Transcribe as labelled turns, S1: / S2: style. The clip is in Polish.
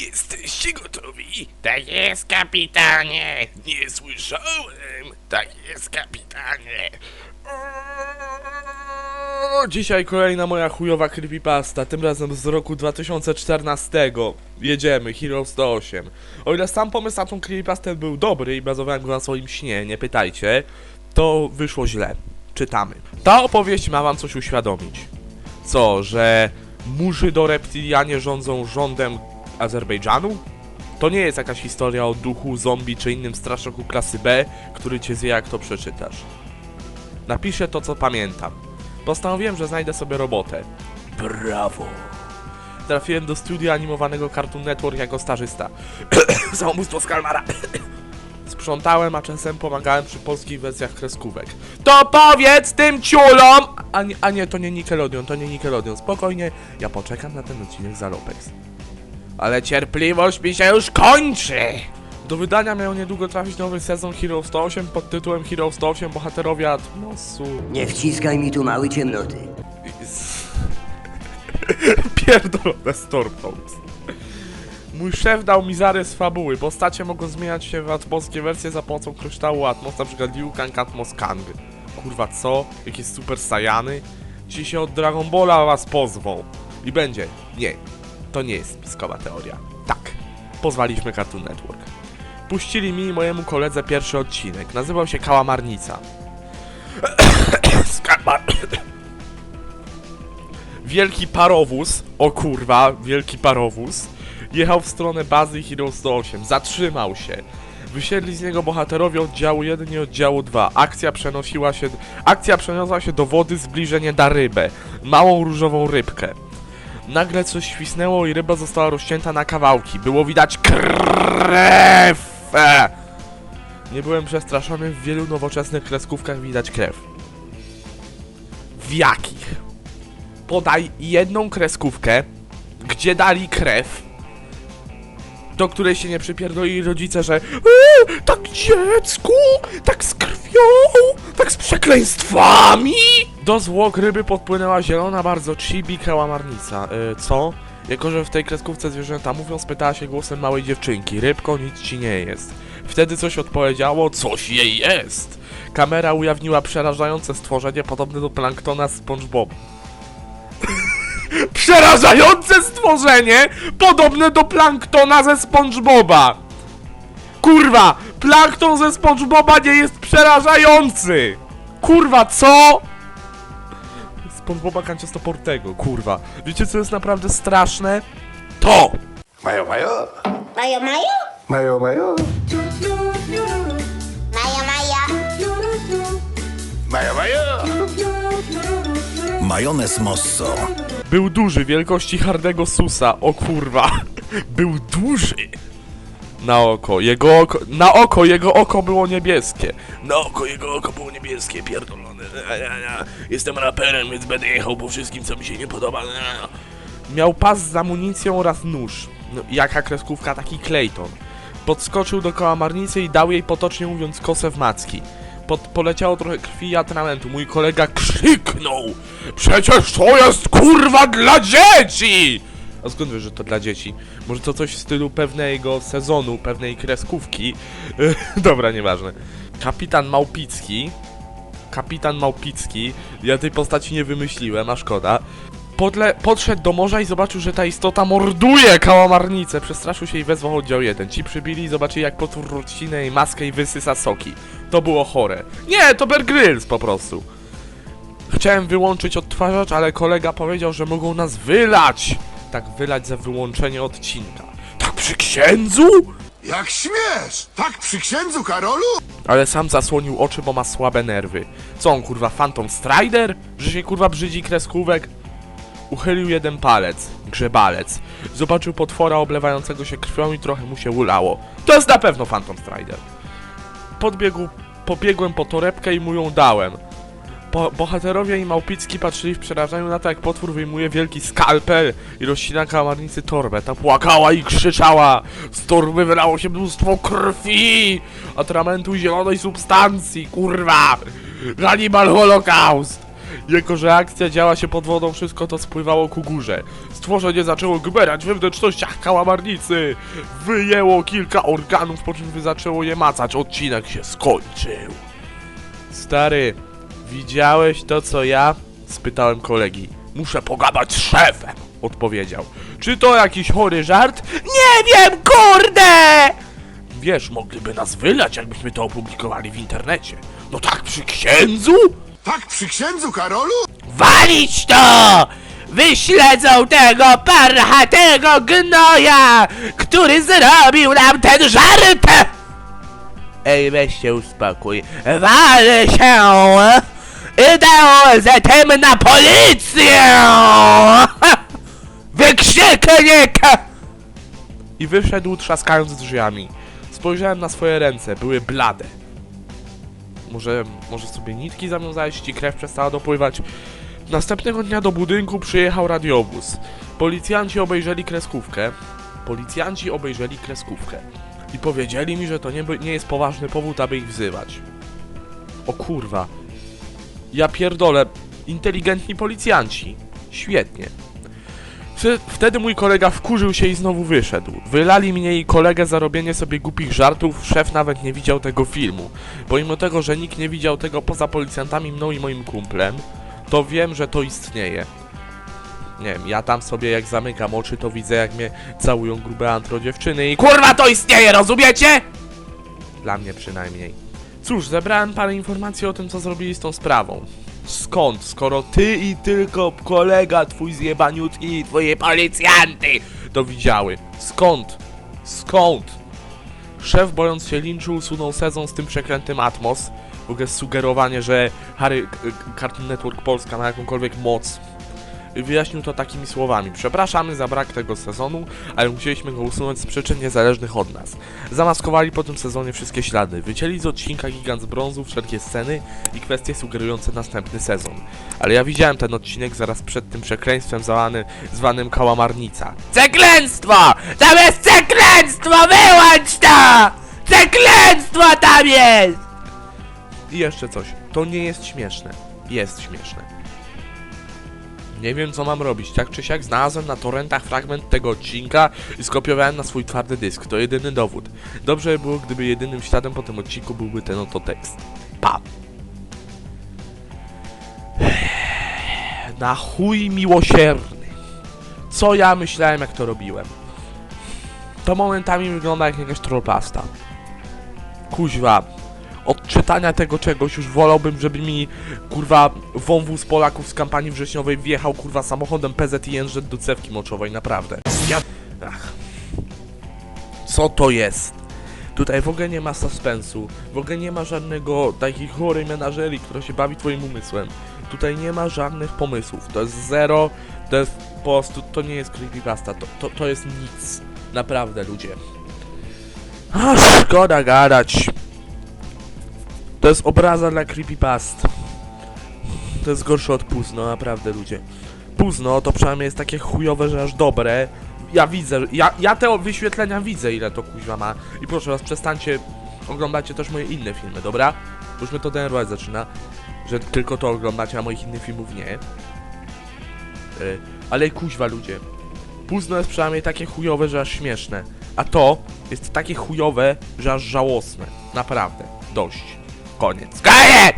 S1: Jesteście gotowi? Tak jest, kapitanie! Nie słyszałem! Tak jest, kapitanie!
S2: O, Dzisiaj kolejna moja chujowa creepypasta, tym razem z roku 2014. Jedziemy, Hero 108. O ile sam pomysł na tą creepypastę był dobry i bazowałem go na swoim śnie, nie pytajcie, to wyszło źle. Czytamy. Ta opowieść ma wam coś uświadomić. Co, że murzy do reptilianie rządzą rządem Azerbejdżanu? To nie jest jakaś historia o duchu, zombie czy innym straszoku klasy B, który cię zje jak to przeczytasz. Napiszę to, co pamiętam. Postanowiłem, że znajdę sobie robotę. Brawo! Trafiłem do studia animowanego Cartoon Network jako stażysta. Samobójstwo z Kalmara. Sprzątałem, a czasem pomagałem przy polskich wersjach kreskówek. To powiedz tym ciulom! A nie, a nie, to nie Nickelodeon, to nie Nickelodeon. Spokojnie, ja poczekam na ten odcinek za Lopex. Ale cierpliwość mi się już kończy! Do wydania miał niedługo trafić nowy sezon Hero 108 pod tytułem Hero 108 Bohaterowie Atmosu.
S3: Nie wciskaj mi tu mały ciemnoty.
S2: Pierdolone Stormhouse. Mój szef dał mi zarys fabuły. Postacie mogą zmieniać się w atmoskie wersje za pomocą kryształu Atmos, na przykład Liu Kang, Atmos Kang. Kurwa co? Jakieś super sajany? Ci się od Dragon Balla was pozwą. I będzie. Nie. To nie jest spiskowa teoria. Tak. Pozwaliśmy Cartoon Network. Puścili mi i mojemu koledze pierwszy odcinek. Nazywał się Kałamarnica. Skarmar... Wielki parowóz, o kurwa, wielki parowóz, jechał w stronę bazy Hero 108. Zatrzymał się. Wysiedli z niego bohaterowie oddziału 1 i oddziału 2. Akcja przenosiła się. Akcja przeniosła się do wody zbliżenie da rybę. Małą różową rybkę. Nagle coś świsnęło i ryba została rozcięta na kawałki. Było widać krew! Nie byłem przestraszony, w wielu nowoczesnych kreskówkach widać krew. W jakich? podaj jedną kreskówkę, gdzie dali krew, do której się nie przypierdolili rodzice, że eee, tak dziecku, tak z krwią, tak z przekleństwami. Do zwłok ryby podpłynęła zielona, bardzo chibi kałamarnica. E, co? Jako, że w tej kreskówce zwierzęta mówią, spytała się głosem małej dziewczynki. Rybko, nic ci nie jest. Wtedy coś odpowiedziało, coś jej jest. Kamera ujawniła przerażające stworzenie podobne do planktona z SpongeBob. Przerażające stworzenie podobne do planktona ze SpongeBoba. Kurwa, plankton ze SpongeBoba nie jest przerażający. Kurwa, co? SpongeBoba kanciastoportego, kurwa. Wiecie co jest naprawdę straszne? To!
S1: Majo, majo!
S4: Maja, Maja?
S1: Majo, majo!
S4: Maja, Maja.
S1: Majo, majo!
S5: Majonez Mosso.
S2: Był duży, wielkości hardego susa, o kurwa. Był duży. Na oko, jego oko, na oko, jego oko było niebieskie.
S1: Na oko jego oko było niebieskie, pierdolone. Jestem raperem, więc będę jechał po wszystkim, co mi się nie podoba.
S2: Miał pas z amunicją oraz nóż. No, jaka kreskówka, taki Clayton. Podskoczył do kałamarnicy i dał jej potocznie mówiąc kosę w macki. Pod, poleciało trochę krwi i atramentu. Mój kolega krzyknął! Przecież to jest kurwa dla dzieci! A skąd wiesz, że to dla dzieci? Może to coś w stylu pewnego sezonu, pewnej kreskówki? Dobra, nieważne. Kapitan Małpicki kapitan Małpicki. Ja tej postaci nie wymyśliłem, a szkoda. Podle podszedł do morza i zobaczył, że ta istota morduje kałamarnicę. Przestraszył się i wezwał oddział 1. Ci przybili i zobaczyli, jak potwór rozcina jej maskę i wysysa soki. To było chore. Nie, to Bear Grylls po prostu. Chciałem wyłączyć odtwarzacz, ale kolega powiedział, że mogą nas wylać. Tak, wylać za wyłączenie odcinka. Tak przy księdzu?
S6: Jak śmiesz! Tak przy księdzu Karolu?
S2: Ale sam zasłonił oczy, bo ma słabe nerwy. Co on kurwa, Phantom Strider? Że się kurwa brzydzi kreskówek? Uchylił jeden palec, grzebalec. Zobaczył potwora oblewającego się krwią i trochę mu się ulało. To jest na pewno Phantom Strider. Podbiegł, pobiegłem po torebkę i mu ją dałem. Po, bohaterowie i Małpicki patrzyli w przerażeniu na to, jak potwór wyjmuje wielki skalpel i rozcina kałamarnicy torbę. Ta płakała i krzyczała. Z torby wylało się mnóstwo krwi, atramentu i zielonej substancji, kurwa! Hannibal Holocaust! Jako, że akcja działa się pod wodą, wszystko to spływało ku górze. Stworzenie zaczęło gmerać we wnętrznościach kałamarnicy. Wyjęło kilka organów, po czym zaczęło je macać. Odcinek się skończył. Stary, widziałeś to co ja? Spytałem kolegi. Muszę pogadać z szefem, odpowiedział. Czy to jakiś chory żart? Nie wiem, kurde! Wiesz, mogliby nas wylać, jakbyśmy to opublikowali w internecie. No tak przy księdzu?
S6: Tak przy księdzu Karolu?
S2: Walić to! Wyśledzą tego parchatego gnoja, który zrobił nam ten żart! Ej, weź się uspokój. Walę się! Idę za tym na policję! Wykrzyknik! I wyszedł trzaskając drzwiami. Spojrzałem na swoje ręce, były blade. Może, może sobie nitki zawiązałeś, ci krew przestała dopływać. Następnego dnia do budynku przyjechał radiowóz. Policjanci obejrzeli kreskówkę. Policjanci obejrzeli kreskówkę. I powiedzieli mi, że to nie, nie jest poważny powód, aby ich wzywać. O kurwa. Ja pierdolę. Inteligentni policjanci. Świetnie. Wtedy- mój kolega wkurzył się i znowu wyszedł. Wylali mnie i kolegę za robienie sobie głupich żartów, szef nawet nie widział tego filmu. Pomimo tego, że nikt nie widział tego poza policjantami, mną i moim kumplem, to wiem, że to istnieje. Nie wiem, ja tam sobie jak zamykam oczy, to widzę jak mnie całują grube antro dziewczyny i KURWA to istnieje, rozumiecie? Dla mnie przynajmniej. Cóż, zebrałem parę informacji o tym, co zrobili z tą sprawą. Skąd, skoro ty i tylko kolega twój zjebaniutki i twoje policjanty to widziały? Skąd? Skąd? Szef, bojąc się linczu, usunął sezon z tym przeklętym Atmos. W ogóle sugerowanie, że Harry Cartoon Network Polska ma jakąkolwiek moc. Wyjaśnił to takimi słowami. Przepraszamy za brak tego sezonu, ale musieliśmy go usunąć z przyczyn niezależnych od nas. Zamaskowali po tym sezonie wszystkie ślady. Wycięli z odcinka Gigant z brązu wszelkie sceny i kwestie sugerujące następny sezon. Ale ja widziałem ten odcinek zaraz przed tym przekleństwem zwany, zwanym Kałamarnica. Ceklęstwo! Tam jest ceklęstwo! Wyłącz to! Ceklęstwo tam jest! I jeszcze coś. To nie jest śmieszne. Jest śmieszne. Nie wiem co mam robić. Tak czy siak znalazłem na torrentach fragment tego odcinka i skopiowałem na swój twardy dysk. To jedyny dowód. Dobrze by było, gdyby jedynym śladem po tym odcinku byłby ten oto tekst. Pa! Na chuj miłosierny. Co ja myślałem jak to robiłem? To momentami wygląda jak jakaś trollpasta. Kuźwa. Od czytania tego czegoś już wolałbym, żeby mi kurwa wąwóz Polaków z kampanii wrześniowej wjechał kurwa samochodem PZ i jężet do cewki moczowej, naprawdę. Ach. Co to jest? Tutaj w ogóle nie ma suspensu, w ogóle nie ma żadnego takiej chorej menażerii, która się bawi twoim umysłem. Tutaj nie ma żadnych pomysłów, to jest zero, to jest po prostu, to nie jest creepypasta, to, to, to jest nic. Naprawdę, ludzie. A, szkoda gadać. To jest obraza dla creepypast. To jest gorsze od Puzno, naprawdę ludzie. Puzno to przynajmniej jest takie chujowe, że aż dobre. Ja widzę, ja, ja te wyświetlenia widzę, ile to kuźwa ma. I proszę was, przestańcie, oglądacie też moje inne filmy, dobra? Bo Już mnie to denerwować zaczyna, że tylko to oglądacie, a moich innych filmów nie. Yy, ale kuźwa ludzie. Puzno jest przynajmniej takie chujowe, że aż śmieszne. A to jest takie chujowe, że aż żałosne. Naprawdę. Dość. Koniec. Koniec!